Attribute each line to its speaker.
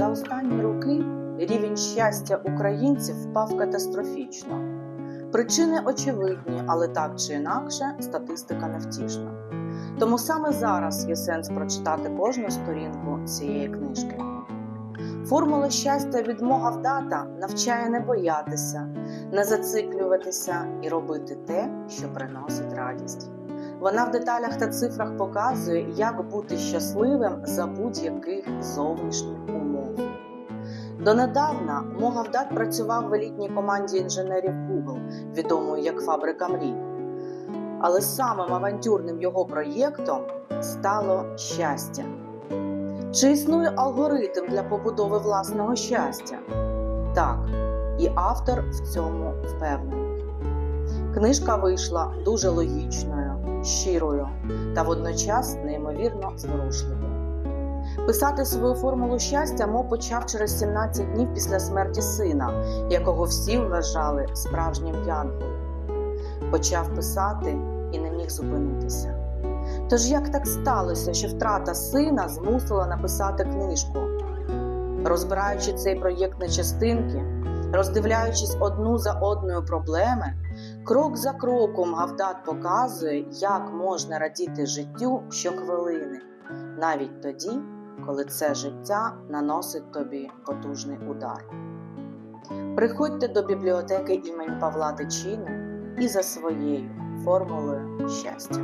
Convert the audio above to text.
Speaker 1: За останні роки рівень щастя українців впав катастрофічно. Причини очевидні, але так чи інакше статистика невтішна. Тому саме зараз є сенс прочитати кожну сторінку цієї книжки. Формула щастя від Могавдата навчає не боятися, не зациклюватися і робити те, що приносить радість. Вона в деталях та цифрах показує, як бути щасливим за будь-яких зовнішніх умов. Донедавна Могавдат працював в елітній команді інженерів Google, відомої як Фабрика мрій. Але самим авантюрним його проєктом стало щастя. Чи існує алгоритм для побудови власного щастя? Так, і автор в цьому впевнений. Книжка вийшла дуже логічною, щирою та водночас неймовірно зворушливою. Писати свою формулу щастя Мо почав через 17 днів після смерті сина, якого всі вважали справжнім янголом. Почав писати і не міг зупинитися. Тож як так сталося, що втрата сина змусила написати книжку? Розбираючи цей проєкт на частинки, роздивляючись одну за одною проблеми, крок за кроком Гавдат показує, як можна радіти життю щохвилини, навіть тоді, коли це життя наносить тобі потужний удар. Приходьте до бібліотеки імені Павла Тичини і за своєю формулою щастя.